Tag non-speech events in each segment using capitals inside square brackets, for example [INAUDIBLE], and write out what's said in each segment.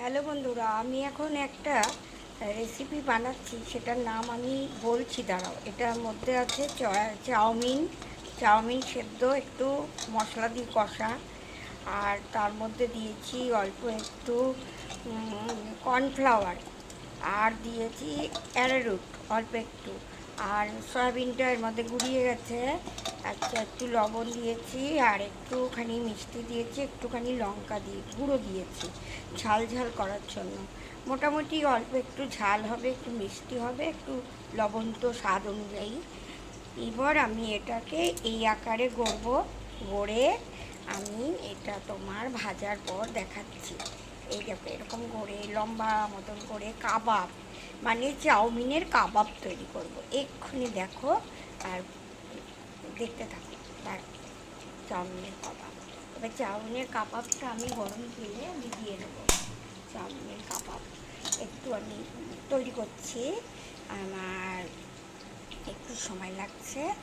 Hello বন্ধুরা, আমি এখন একটা রেসিপি বানাচ্ছি, সেটার নাম আমি বলছি, দাঁড়াও, এটার মধ্যে আছে চাউমিন চাউমিন সেদ্ধ, একটু মশলা দিয়ে কষা, আর তার মধ্যে দিয়েছি অল্প একটু কর্নফ্লাওয়ার আর দিয়েছি অ্যারারুট অল্প একটু, আর সয়াবিনটা এর মধ্যে গুঁড়িয়ে গেছে আচ্ছা একটু লবণ দিয়েছি আর একটুখানি মিষ্টি দিয়েছি, একটুখানি লঙ্কা দিয়ে, গুঁড়ো দিয়েছি ঝাল ঝাল করার জন্য। মোটামুটি অল্প একটু ঝাল হবে, একটু মিষ্টি হবে, একটু লবণ তো স্বাদ অনুযায়ী। এবার আমি এটাকে এই আকারে গড়ব, গড়ে আমি এটা তোমার ভাজার পর দেখাচ্ছি। এই দেখো, এরকম করে লম্বা মতন করে কাবাব মানে চাউমিনের কাবাব তৈরি করব। এক্ষুনি দেখো আর দেখতে থাকো। তার চাউমিনের কাবাব। এবার চাউমিনের কাবাবটা আমি গরম তেলে আমি দিয়ে দেবো। চাউমিনের কাবাব একটু আমি তৈরি করছি। আমার একটু সময় লাগছে।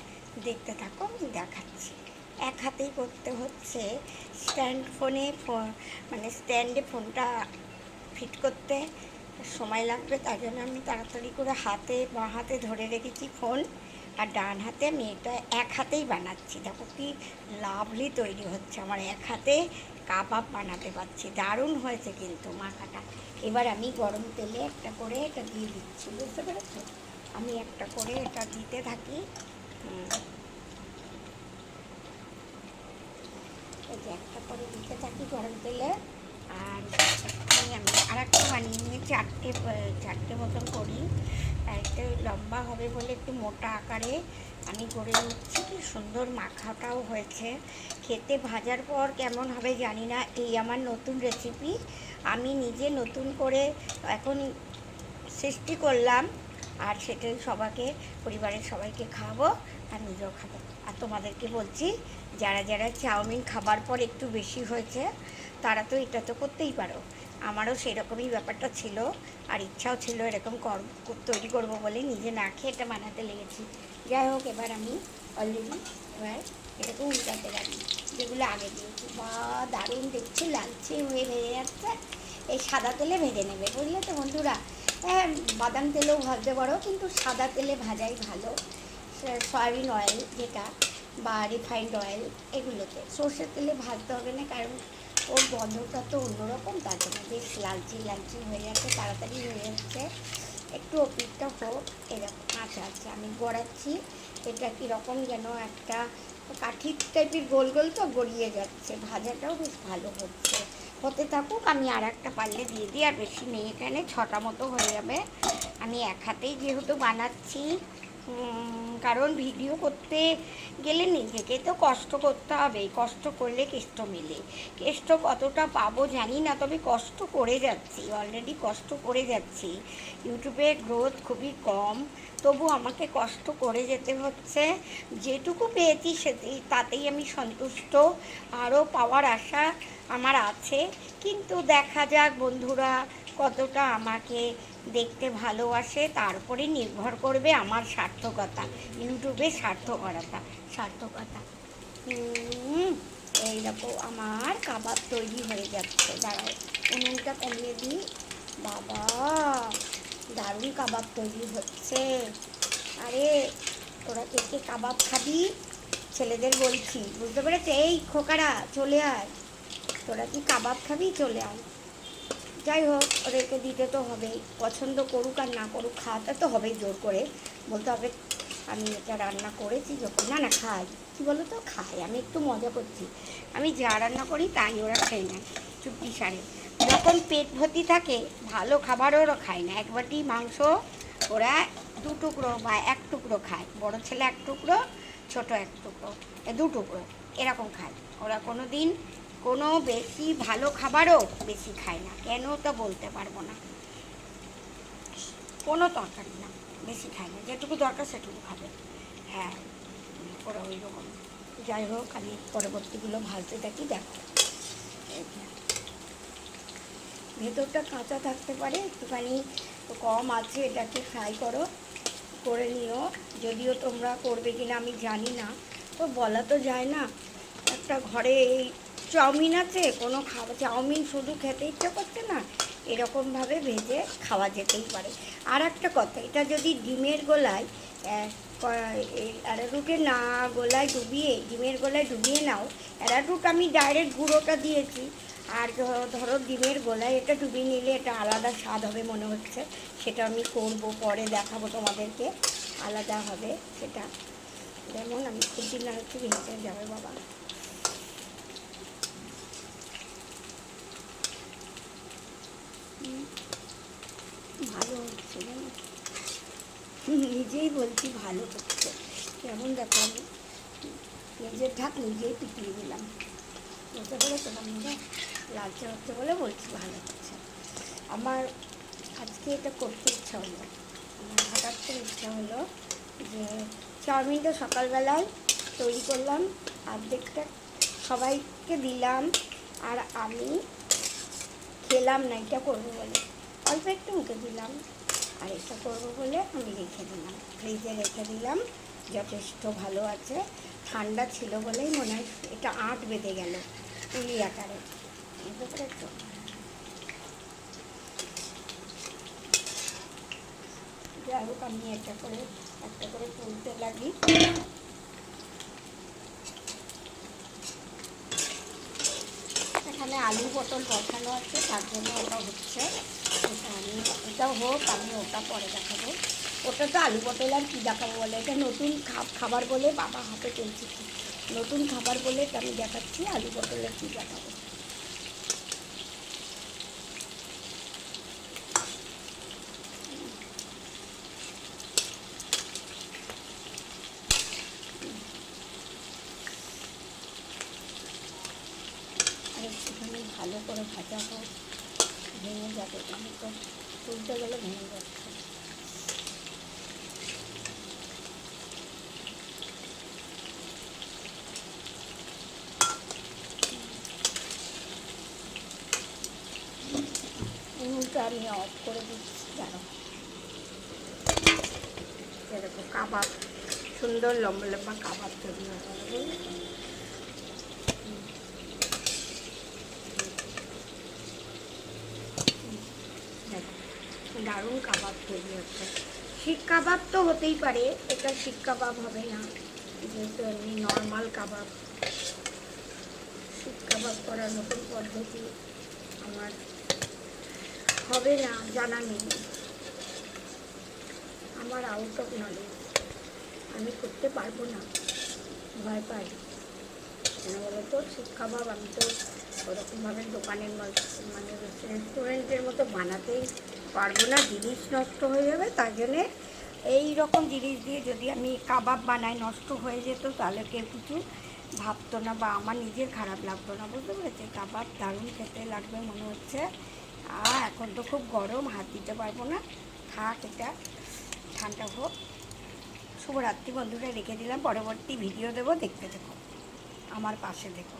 দেখতে থাকো, আমি দেখাচ্ছি। এক হাতেই করতে হচ্ছে। স্ট্যান্ড ফোনে ফো- মানে স্ট্যান্ডে ফোনটা ফিট করতে সময় লাগবে। তার জন্য আমি তাড়াতাড়ি করে হাতে, বাঁ হাতে ধরে রেখেছি ফোন আর ডান হাতে আমি এটা এক হাতেই বানাচ্ছি। দেখো কি লাভলি তৈরি হচ্ছে। আমার এক হাতে কাবাব বানাতে পারছি। দারুণ হয়েছে কিন্তু মাখাটা। এবার আমি গরম তেলে একটা করে এটা দিয়ে দিচ্ছি। বুঝতে পেরেছ? আমি একটা করে এটা দিতে থাকি। একটা করে দিতে থাকি গরম তেলে। আর আমি আর একটা বানিয়ে নিয়ে চারটে চারটে মতন করি। একটু লম্বা হবে বলে একটু মোটা আকারে আমি করে নিচ্ছি। কি সুন্দর মাখাটাও হয়েছে। খেতে ভাজার পর কেমন হবে জানি না। এই আমার নতুন রেসিপি আমি নিজে নতুন করে এখন সৃষ্টি করলাম। আর সেটাই সবাইকে, পরিবারের সবাইকে খাওয়াবো আর নিজেও খাব। আর তোমাদেরকে বলছি, যারা যারা চাউমিন খাবার পর একটু বেশি হয়েছে তারা তো এটা তো করতেই পারো। আমারও সেরকমই ব্যাপারটা ছিল আর ইচ্ছাও ছিল এরকম কর, তৈরি করব বলে নিজে না খেয়ে এটা বানাতে লেগেছি। যাই হোক, এবার আমি অলরেডি এবার এটাকে উল্টাতে রাখি যেগুলো আগে দিয়েছি। বা দারুণ দেখছি লালচে হয়ে ভেজে যাচ্ছে। এই সাদা তেলে ভেজে নেবে, বুঝলে তো বন্ধুরা? হ্যাঁ বাদাম তেলেও ভাজতে পারো, কিন্তু সাদা তেলে ভাজাই ভালো। সয়াবিন অয়েল যেটা বা রিফাইন্ড অয়েল এগুলোতে। সর্ষের তেলে ভাজতে হবে না, কারণ ওর গন্ধটা তো অন্যরকম, তার জন্য বেশ লালচি লালচি হয়ে যাচ্ছে তাড়াতাড়ি হয়ে যাচ্ছে একটু অপিটটা হোক, এরকম আচ্ছা আচ্ছা আমি গড়াচ্ছি। এটা কীরকম যেন একটা কাঠির টাইপের গোল গোল তো গড়িয়ে যাচ্ছে, ভাজাটাও বেশ ভালো হচ্ছে। হতে থাকুক, আমি আর একটা পারলে দিয়ে দিই, আর বেশি নেই এখানে, ছটা মতো হয়ে যাবে। আমি এক হাতেই যেহেতু বানাচ্ছি কারণ ভিডিও করতে গেলে নিজেকে তো কষ্ট করতে হবে। কষ্ট করলে কেষ্ট মেলে। কেষ্ট কতটা পাবো জানি না, তবে কষ্ট করে যাচ্ছি অলরেডি কষ্ট করে যাচ্ছি। ইউটিউবে গ্রোথ খুবই কম, তবু আমাকে কষ্ট করে যেতে হচ্ছে। যেটুকু পেয়েছি সেটাই তাতেই আমি সন্তুষ্ট। আরও পাওয়ার আশা আমার আছে। কিন্তু দেখা যাক বন্ধুরা কতটা আমাকে দেখতে ভালোবাসে, তারপরে নির্ভর করবে আমার সার্থকতা, ইউটিউবে সার্থকতা সার্থকতা। এই দেখো, আমার কাবাব তৈরি হয়ে যাচ্ছে। দাঁড়াও, উনুনটা কমিয়ে দিই। বাবা, দারুণ কাবাব তৈরি হচ্ছে। আরে, তোরা কে কাবাব খাবি? ছেলেদের বলছি, বুঝতে পেরেছে? এই খোকারা, চলে আয়। তোরা কি কাবাব খাবি? চলে আয়। যাই হোক ওদেরকে দিতে তো হবেই। পছন্দ করুক আর না করুক, খাওয়াতে তো হবেই জোর করে। বলতে হবে, আমি এটা রান্না করেছি যখন, না না, খাই। কী বলো তো খাই, আমি একটু মজা করছি। আমি যা রান্না করি তাই ওরা খেয়ে না চুপটি সারে। যখন পেট ভর্তি থাকে, ভালো খাবারও ওরা খায় না। এক বাটি মাংস ওরা দু টুকরো বা এক টুকরো খায়। বড় ছেলে এক টুকরো, ছোট এক টুকরো দু টুকরো, এরকম খায়। ওরা কোনো দিন কোনো বেশি ভালো খাবারও বেশি খায় না। কেন তা বলতে পারব না। কোনো তরকারি না, বেশি খায় না। যেটুকু দরকার সেটুকু খাবে। হ্যাঁ ওরা ওই রকম যাই হোক, আমি পরবর্তীগুলো ভাজতে থাকি, দেখো। ভেতরটা কাঁচা থাকতে পারে, একটুখানি কম আছে, এটাকে ফ্রাই করো, করে নিও। যদিও তোমরা করবে কিনা আমি জানি না। তো বলা তো যায় না, একটা ঘরে এই চাউমিন আছে, কোনো খাবার চাউমিন শুধু খেতে ইচ্ছে করছে না এরকমভাবে ভেজে খাওয়া যেতেই পারে। আর একটা কথা, এটা যদি ডিমের গোলায় অ্যারারুটে না গোলায় ডুবিয়ে, ডিমের গোলায় ডুবিয়ে নাও, অ্যারারুট আমি ডাইরেক্ট গুঁড়োটা দিয়েছি, আর ধরো ডিমের গোলায় এটা ডুবিয়ে নিলে এটা আলাদা স্বাদ হবে মনে হচ্ছে, সেটা আমি করব, পরে দেখাবো তোমাদেরকে, আলাদা হবে সেটা। যেমন আমি খুব দিন হচ্ছে ভেঙে যাবে, বাবা। ভালো হচ্ছে জানো? [LAUGHS] নিজেই বলছি ভালো হচ্ছে। কেমন দেখো আমি নিজের ঢাক নিজেই পিটিয়ে দিলাম। বলতে বুঝতে পেরেছ বন্ধুরা লালচে হচ্ছে বলে বলছি ভালো হচ্ছে। আমার আজকে এটা করতে ইচ্ছা হলো। আমার হঠাৎ করে ইচ্ছা হলো যে চাউমিনটা সকালবেলায় তৈরি করলাম, অর্ধেকটা সবাইকে দিলাম, আর আমি খেলাম না, এটা করব বলে। অল্প একটু মুখে দিলাম। আর এটা করব বলে আমি রেখে দিলাম। ফ্রিজে রেখে দিলাম, যথেষ্ট ভালো আছে। ঠান্ডা ছিল বলেই মনে হয় এটা আট বেঁধে গেল পুলি আকারে যাই হোক, আমি একটা করে একটা করে তুলতে লাগি। এখানে আলু পটল বসানো আছে, তার জন্য ওটা হচ্ছে। আমি এটা হোক আমি ওটা পরে দেখাবো ওটা তো আলু পটল আর কী দেখাবো বলে? এটা নতুন খাবার বলে বাবা হাতে চলছে নতুন খাবার বলে আমি দেখাচ্ছি, আলু পটলের কী দেখাবো। একটুখানি ভালো করে ভাজা হোক। ভেঙে যাবে তুলতে গেলে ভেঙে যাচ্ছে আমি অফ করে দিচ্ছি, জানো। এরকম কাবাব, সুন্দর লম্বা লম্বা কাবাব তৈরি হয়ে গেল বুঝলে? দেখো, দারুণ কাবাব তৈরি হচ্ছে। শিক কাবাব তো হতেই পারে, এটা শিক কাবাব হবে না। যেহেতু এমনি নর্মাল কাবাব। শিক কাবাব করার নতুন পদ্ধতি আমার হবে না, জানা নেই। আমার আউট অফ নলেজ আমি করতে পারব না। ভয় পাই। কেন বলো তো শিক কাবাব আমি তো ওরকমভাবে দোকানের মানে রেস্টুরেন্টের মতো বানাতেই পারব না, জিনিস নষ্ট হয়ে যাবে, তার জন্যে এই রকম জিনিস দিয়ে যদি আমি কাবাব বানাই, নষ্ট হয়ে যেত, তাহলে কেউ কিছু ভাবতো না বা আমার নিজের খারাপ লাগতো না, বুঝতে পেরেছি কাবাব দারুণ খেতে লাগবে মনে হচ্ছে। আর এখন তো খুব গরম, হাত দিতে পারব না। থাক, এটা ঠান্ডা হোক। শুভরাত্রি বন্ধুরা, রেখে দিলাম। পরবর্তী ভিডিও দেবো, দেখতে দেখো আমার পাশে দেখো।